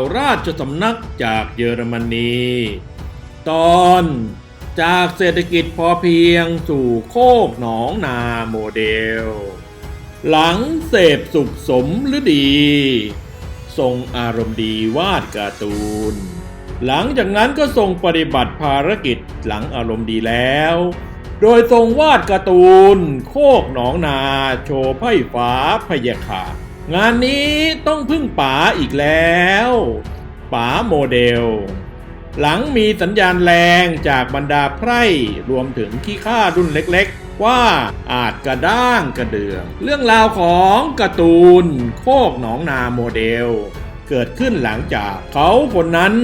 วราชสำนักจากเยอรมนี ตอนจากเศรษฐกิจพอเพียงสู่โคกหนองนาโมเดล หลังเสพสุขสมหรือดี ทรงอารมณ์ดีวาดการ์ตูน หลังจากนั้นก็ทรงปฏิบัติภารกิจหลังอารมณ์ดีแล้ว โดยทรงวาดการ์ตูน โคกหนองนา โชว์ไพ่ฟ้าพยาคา งานนี้ต้องพึ่งป๋าอีกแล้วป๋าโมเดล หลังมีสัญญาณแรงจากบรรดาไพร่รวมถึงขี้ข้ารุ่นเล็กๆ ว่าอาจกระด้างกระเดือง เรื่องราวของการ์ตูนโคกหนองนาโมเดล เกิดขึ้นหลังจากเขาคนนั้น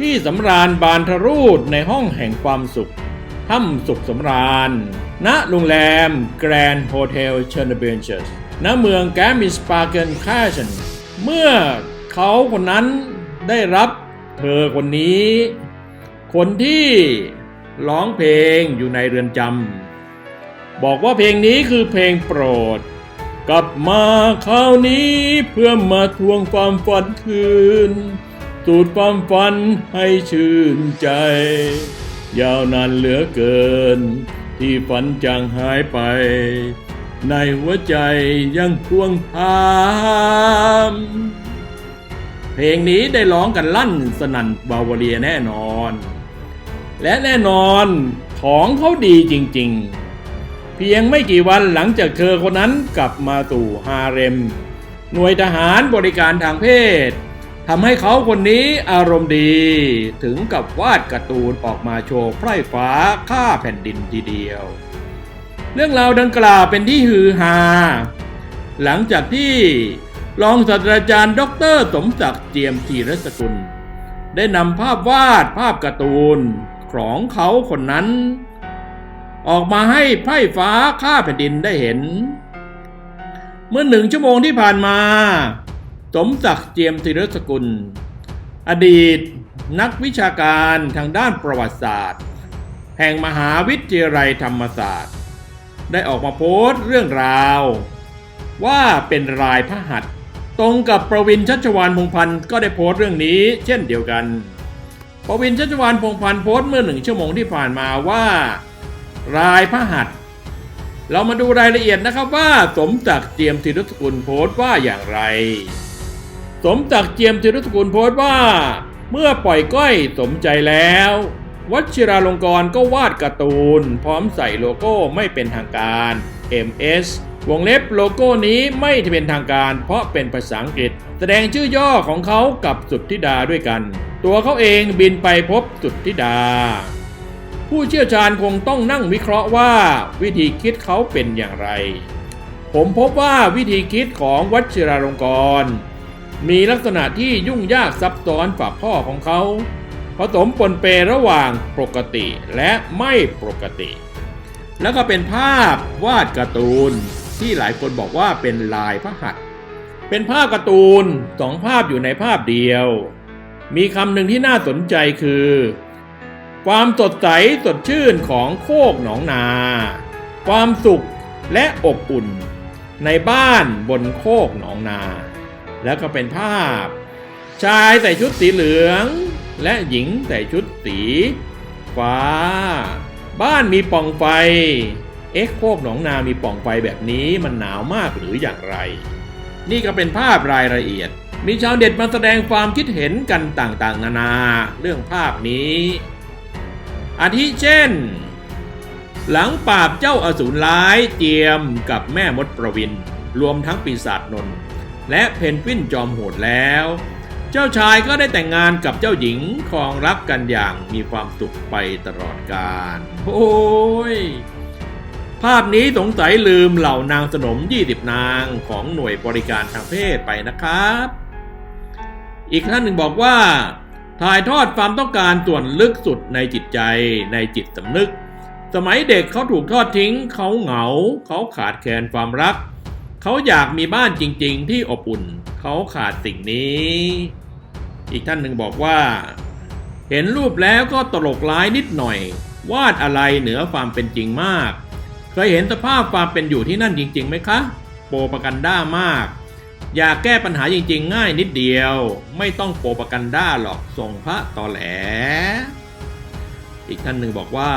ที่สำราญบานทรูดในห้องแห่งความสุขถ้ำสุขสำราญ ณโรงแรมแกรนด์โฮเทลเชอร์นเบนเชส ณเมืองแกมิสปาเกนคาชันเมื่อเขาคนนั้นได้รับเธอคนนี้ คนที่ร้องเพลงอยู่ในเรือนจำบอกว่าเพลงนี้คือเพลงโปรด กลับมาคราวนี้เพื่อมาทวงความฝันคืนสูดความฝันให้ชื่นใจ ยาวนานเหลือเกิน ที่ฝันจางหายไป ในหัวใจยังทวงถาม เพลงนี้ได้ร้องกันลั่นสนั่นบาวาเรียแน่นอน และแน่นอนของเขาดีจริงๆ เพียงไม่กี่วันหลังจากเธอคนนั้นกลับมาสู่ฮาเร็ม หน่วยทหารบริการทางเพศทำให้เขาคนนี้อารมณ์ดีถึงกับวาดการ์ตูนออกมาโชว์ไพร่ฟ้าฆ่าแผ่นดินทีเดียว เรื่องราวดังกล่าวเป็นที่ฮือฮาหลังจากที่รองศาสตราจารย์ดอกเตอรสมศักดิ์เจียมธีรสกุล ได้นำภาพวาดภาพการ์ตูนของเขาคนนั้น ออกมาให้ไพร่ฟ้าฆ่าแผ่นดินได้เห็น เมื่อหนึ่งชั่วโมงที่ผ่านมา สมศักดิ์เจียมธีรสกุล อดีตนักวิชาการทางด้านประวัติศาสตร์ แห่งมหาวิทยาลัยธรรมศาสตร์ ได้ออกมาโพสต์เรื่องราว ว่าเป็นรายพระหัตถ์ตรงกับประวินชัชวานพงพันธ์ก็ได้โพสต์เรื่องนี้ เช่นเดียวกัน ประวินชัชวานพงพันธ์โพสต์เมื่อหนึ่งชั่วโมงที่ผ่านมาว่า รายพระหัตถ์เรามาดูรายละเอียดนะครับว่าสมศักดิ์เจียมธีรสกุลโพสต์ว่าอย่างไร สมศักดิ์เจียมธีรสกุลโพสต์ว่า เมื่อปล่อยก้อยสมใจแล้ว วัชิราลงกรณ์ก็วาดการ์ตูน พร้อมใส่โลโก้ไม่เป็นทางการ MS วงเล็บโลโก้นี้ไม่เป็นทางการ เพราะเป็นภาษาอังกฤษ แสดงชื่อย่อของเขากับสุทธิดาด้วยกัน ตัวเขาเองบินไปพบสุทธิดา ผู้เชี่ยวชาญคงต้องนั่งวิเคราะห์ว่า วิธีคิดเขาเป็นอย่างไร ผมพบว่าวิธีคิดของวัชิราลงกรณ์มีลักษณะที่ยุ่งยากซับซ้อนฝ่าพ่อของเขา ผสมปนเประหว่างปกติและไม่ปกติ แล้วก็เป็นภาพวาดการ์ตูนที่หลายคนบอกว่าเป็นลายพระหัตถ์เป็นภาพการ์ตูนสองภาพอยู่ในภาพเดียว มีคำหนึ่งที่น่าสนใจคือ ความสดใสสดชื่นของโคกหนองนา ความสุขและอบอุ่น ในบ้านบนโคกหนองนา แล้วก็เป็นภาพ ชายใส่ชุดสีเหลือง และหญิงใส่ชุดสี ฟ้า บ้านมีป่องไฟ เอ็กโคกหนองนามีป่องไฟแบบนี้มันหนาวมากหรืออย่างไร นี่ก็เป็นภาพรายละเอียด มีชาวเด็ดมาแสดงความคิดเห็นกันต่างๆ นานา เรื่องภาพนี้ อาทิเช่น หลังปราบเจ้าอสูรร้ายเจียมกับแม่มดประวิน รวมทั้งปีศาจนนท์และเพนกวินจอมโหดแล้ว จ้าชายก็ได้แต่งงานกับเจ้าหญิงครองรักกันอย่างมีความสุขไปตลอดกาลโอ้ย ภาพนี้สงสัยลืมเหล่านางสนม 20 นางของหน่วยบริการทางเพศไปนะครับ อีกท่านหนึ่งบอกว่า ถ่ายทอดความต้องการส่วนลึกสุดในจิตใจในจิตสำนึก สมัยเด็กเขาถูกทอดทิ้ง เขาเหงา เขาขาดแคลนความรัก เขาอยากมีบ้านจริง ๆ ที่อบอุ่น เขาขาดสิ่งนี้ อีกท่านหนึ่งบอกว่า เห็นรูปแล้วก็ตลกร้ายนิดหน่อย วาดอะไรเหนือความเป็นจริงมาก เคยเห็นสภาพความเป็นอยู่ที่นั่นจริงๆไหมคะ โปรปกันด้ามาก อยากแก้ปัญหาจริงๆ ง่ายนิดเดียว ไม่ต้องโปรปกันด้าหรอกส่งพระตอแหล อีกท่านหนึ่งบอกว่า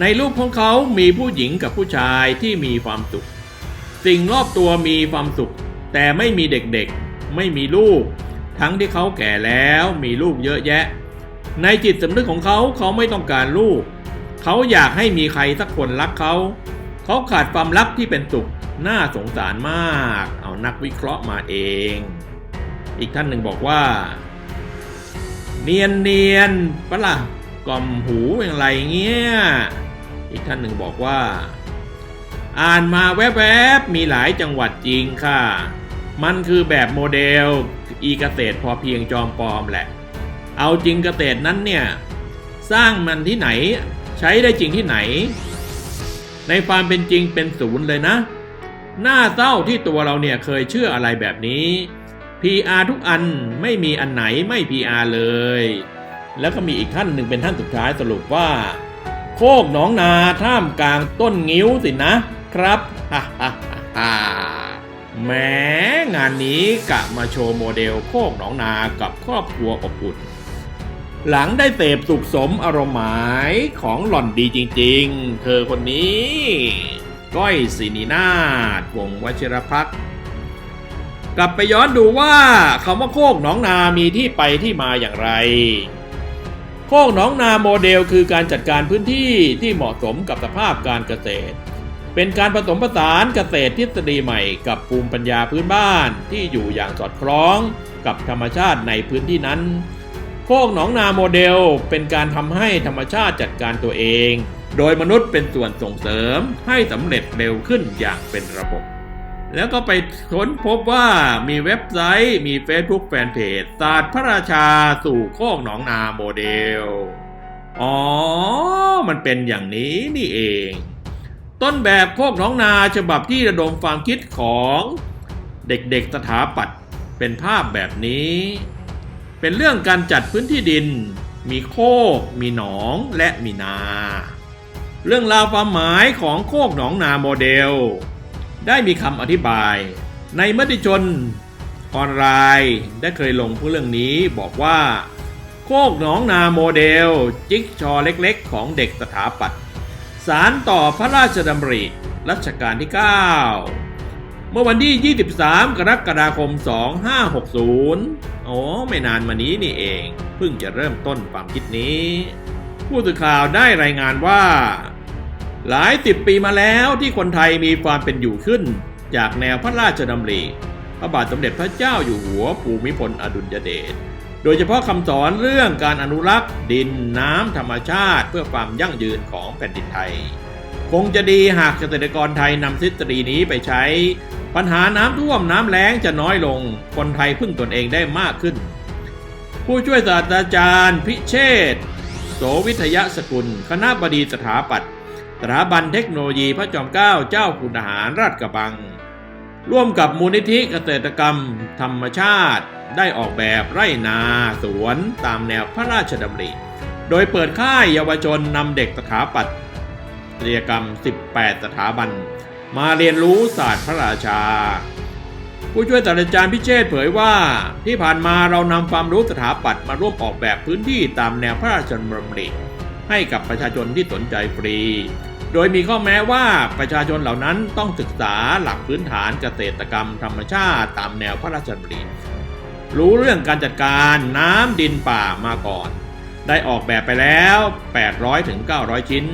ในรูปของเขามีผู้หญิงกับผู้ชายที่มีความสุขสิ่งรอบตัวมีความสุข แต่ไม่มีเด็กๆ ไม่มีลูก ทั้งที่เขาแก่แล้วมีลูกเยอะแยะ ในจิตสำนึกของเขาเขาไม่ต้องการลูก เขาอยากให้มีใครสักคนรักเขา เขาขาดความรักที่เป็นสุขน่าสงสารมาก เอานักวิเคราะห์มาเอง อีกท่านหนึ่งบอกว่า เนียนเนียนๆปะล่ะกล่อมหูอย่างไรเงี้ย อีกท่านหนึ่งบอกว่า อ่านมาแวบๆมีหลายจังหวัดจริงค่ะ มันคือแบบโมเดล อีเกษตรพอเพียงจอมปลอมแหละ เอาจริงเกษตรนั้นเนี่ย สร้างมันที่ไหน ใช้ได้จริงที่ไหน ในความเป็นจริงเป็นศูนย์เลยนะน่าเศร้าที่ตัวเราเนี่ยเคยเชื่ออะไรแบบนี้ PR ทุกอันไม่มีอันไหนไม่ PR เลย แล้วก็มีอีกท่านหนึ่งเป็นท่านสุดท้ายสรุปว่า โคกหนองนาท่ามกลางต้นงิ้วสินะครับฮ่าฮ่าฮ่าฮ่า แหมงานนี้กะมาโชว์โมเดลโคกหนองนากับครอบครัวอบอุ่น หลังได้เสพสุขสมอารมณ์หมายของหล่อนดีจริงๆ เธอคนนี้ ก้อยศินีนาถวงวชิรพักกลับไปย้อนดูว่าคำว่าโคกหนองนามีที่ไปที่มาอย่างไร โคกหนองนาโมเดลคือการจัดการพื้นที่ที่เหมาะสมกับสภาพการเกษตร เป็นการผสมผสานเกษตรทฤษฎีใหม่กับภูมิปัญญาพื้นบ้านที่อยู่อย่างสอดคล้องกับธรรมชาติในพื้นที่นั้น โคกหนองนาโมเดลเป็นการทำให้ธรรมชาติจัดการตัวเอง โดยมนุษย์เป็นส่วนส่งเสริมให้สำเร็จเร็วขึ้นอย่างเป็นระบบ แล้วก็ไปค้นพบว่ามีเว็บไซต์ มี Facebook แฟนเพจศาสตร์พระราชาสู่โคกหนองนาโมเดล อ๋อ มันเป็นอย่างนี้นี่เอง ต้นแบบโคกหนองนาฉบับที่ระดมความคิดของเด็กๆสถาปัตย์เป็นภาพแบบนี้ เป็นเรื่องการจัดพื้นที่ดิน มีโคก มีหนองและมีนา เรื่องราวความหมายของโคกหนองนาโมเดล ได้มีคำอธิบาย ในมติชนออนไลน์ได้เคยลงเรื่องนี้บอกว่า โคกหนองนาโมเดล จิ๊กชอเล็กๆ ของเด็กสถาปัตย์ สารต่อพระราชดำริรัชกาลที่ 9 เมื่อวันที่ 23 กรกฎาคม 2560 โอ้ไม่นานมานี้นี่เอง เพิ่งจะเริ่มต้นความคิดนี้ ผู้สื่อข่าวได้รายงานว่า หลายสิบปีมาแล้วที่คนไทยมีความเป็นอยู่ขึ้น จากแนวพระราชดำริพระบาทสมเด็จพระเจ้าอยู่หัวภูมิพลอดุลยเดช โดยเฉพาะคำสอนเรื่องการอนุรักษ์ ดินน้ำธรรมชาติ เพื่อความยั่งยืนของแผ่นดินไทย คงจะดีหากเกษตรกรไทยนำทฤษฎีนี้ไปใช้ ปัญหาน้ำท่วมน้ำแล้งจะน้อยลง คนไทยพึ่งตนเองได้มากขึ้น ผู้ช่วยศาสตราจารย์ พิเชษฐโสวิทยสกุล คณะบดีสถาปัตย์สถาบันเทคโนโลยีพระจอมเกล้าเจ้าคุณทหารราชกระบัง ร่วมกับมูลนิธิเกษตรกรรม ธรรมชาติ ได้ออกแบบไร่นาสวนตามแนวพระราชดำริ โดยเปิดค่ายเยาวชนนำเด็กสถาปัตยกรรม 18 สถาบัน มาเรียนรู้ศาสตร์พระราชา ผู้ช่วยศาสตราจารย์พิเชษเผยว่า ที่ผ่านมาเรานำความรู้สถาปัตย์มาร่วมออกแบบพื้นที่ตามแนวพระราชดำริ ให้กับประชาชนที่สนใจฟรีโดยมีข้อแม้ว่าประชาชนเหล่านั้นต้องศึกษาหลักพื้นฐานเกษตรกรรมธรรมชาติตามแนวพระราชดำริ รู้เรื่องการจัดการน้ำดินป่ามาก่อน ได้ออกแบบไปแล้ว 800ถึง900 ชิ้น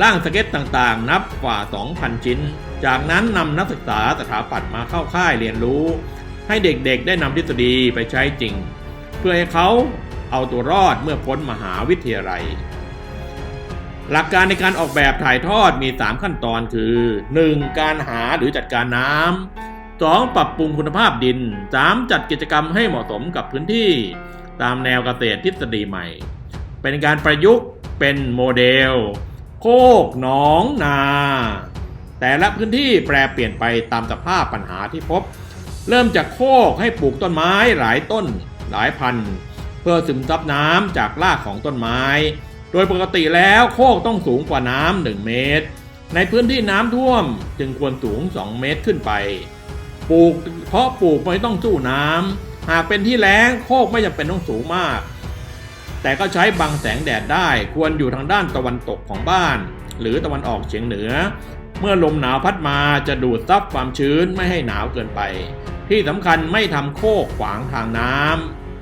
ร่างสเก็ตต่างๆ นับกว่า 2,000 ชิ้น จากนั้นนำนักศึกษาสถาปัตย์มาเข้าค่ายเรียนรู้ ให้เด็กๆ ได้นำทฤษฎีไปใช้จริง เพื่อให้เขาเอาตัวรอดเมื่อพ้นมหาวิทยาลัย หลักการในการออกแบบถ่ายทอดมี 3 ขั้นตอนคือ 1. การหาหรือจัดการน้ำ 2. ปรับปรุงคุณภาพดิน 3. จัดกิจกรรมให้เหมาะสมกับพื้นที่ ตามแนวเกษตรทฤษฎีใหม่ เป็นการประยุกต์เป็นโมเดล โคกหนองนา แต่ละพื้นที่แปรเปลี่ยนไปตามสภาพปัญหาที่พบ เริ่มจากโคกให้ปลูกต้นไม้หลายต้นหลายพันเพื่อซึมซับน้ำจากรากของต้นไม้ โดยปกติแล้วโคกต้องสูงกว่าน้ำ1เมตร ในพื้นที่น้ำท่วมจึงควรสูง 2 เมตรขึ้นไป ปลูกเพราะปลูกไม่ต้องสู้น้ำหากเป็นที่แล้งโคกไม่จำเป็นต้องสูงมาก แต่ก็ใช้บังแสงแดดได้ควรอยู่ทางด้านตะวันตกของบ้าน หรือตะวันออกเฉียงเหนือ เมื่อลมหนาวพัดมาจะดูดซับความชื้นไม่ให้หนาวเกินไป ที่สำคัญไม่ทำโคกขวางทางน้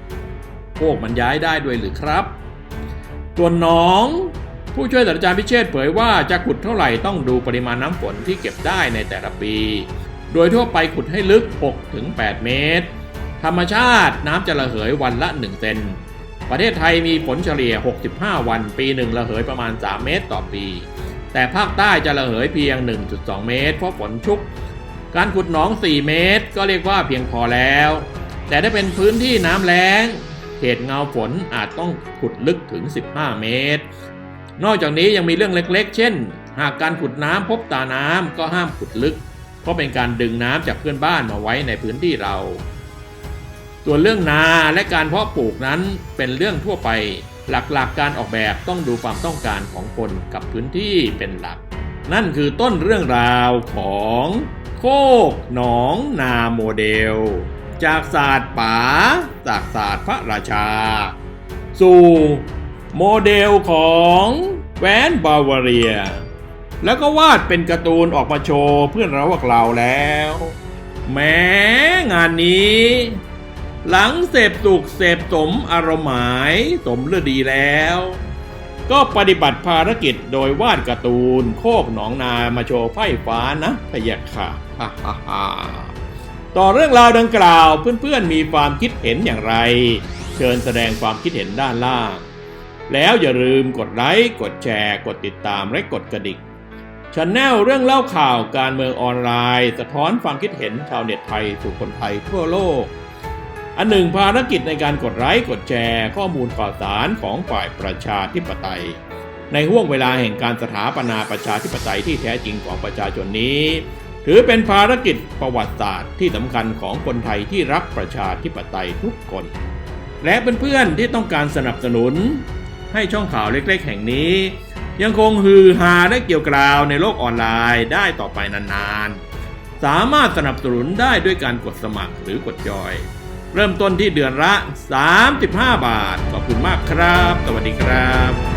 ำโคกมันย้ายได้ด้วยหรือครับส่วนหนองผู้ช่วยศาสตราจารย์พิเชษเผยว่าจะขุดเท่าไหร่ต้องดูปริมาณน้ำฝนที่เก็บได้ในแต่ละปี โดยทั่วไปขุดให้ลึก 6-8 เมตร ธรรมชาติน้ำจะระเหยวันละ 1 เซน ประเทศไทยมีฝนเฉลี่ย 65 วัน ปีหนึ่งระเหยประมาณ 3 เมตรต่อปี แต่ภาคใต้จะระเหยเพียง 1.2 เมตร เพราะฝนชุก การขุดหนอง 4 เมตร ก็เรียกว่าเพียงพอแล้ว แต่ถ้าเป็นพื้นที่น้ำแล้ง เขตเงาฝนอาจต้องขุดลึกถึง 15 เมตร นอกจากนี้ยังมีเรื่องเล็ก ๆ เช่น หากการขุดน้ำพบตาน้ำก็ห้ามขุดลึก เพราะเป็นการดึงน้ำจากเพื่อนบ้านมาไว้ในพื้นที่เรา ส่วนเรื่องนาและการเพาะปลูกนั้นเป็นเรื่องทั่วไป หลักๆการออกแบบต้องดูความต้องการของคนกับพื้นที่เป็นหลัก นั่นคือต้นเรื่องราวของโคกหนองนาโมเดล จากศาสตร์ป๋าจากศาสตร์พระราชา สู่โมเดลของแวนบาวาเรีย แล้วก็วาดเป็นการ์ตูนออกมาโชว์เพื่อนเราพวกเราแล้ว แม้งานนี้ หลังเสพสุขเสพสมอารมณ์หมายสมฤดีแล้ว ก็ปฏิบัติภารกิจโดยวาดการ์ตูนโคกหนองนามาโชว์ไพ่ฟ้านะพะยะค่ะฮ่าฮ่าฮ่าต่อเรื่องราวดังกล่าวเพื่อนๆมีความคิดเห็นอย่างไร เชิญแสดงความคิดเห็นด้านล่าง แล้วอย่าลืมกดไลค์กดแชร์ กดติดตามและกดกระดิ่ง ช n แนลเรื่องเล่าข่าวการเมืองออนไลน์ สะท้อนความคิดเห็นชาวเน็ตไทยสู่คนไทยทั่วโลก อันหนึ่งภารกิจในการกดไลค์กดแชร์ข้อมูลข่าวสารของฝ่ายประชาธิปไตย ในห่วงเวลาแห่งการสถาปนาประชาธิปไตยที่แท้จริงของประชาชนนี้ ถือเป็นภารกิจประวัติศาสตร์ที่สำคัญของคนไทยที่รักประชาธิปไตยทุกคน และเพื่อนๆที่ต้องการสนับสนุน ให้ช่องข่าวเล็ก ๆ แห่งนี้ ยังคงฮือฮาและเกี่ยวกราวในโลกออนไลน์ได้ต่อไปนานๆ สามารถสนับสนุนได้ด้วยการกดสมัครหรือกดจอย เริ่มต้นที่เดือนละ 35 บาท ขอบคุณมากครับ สวัสดีครับ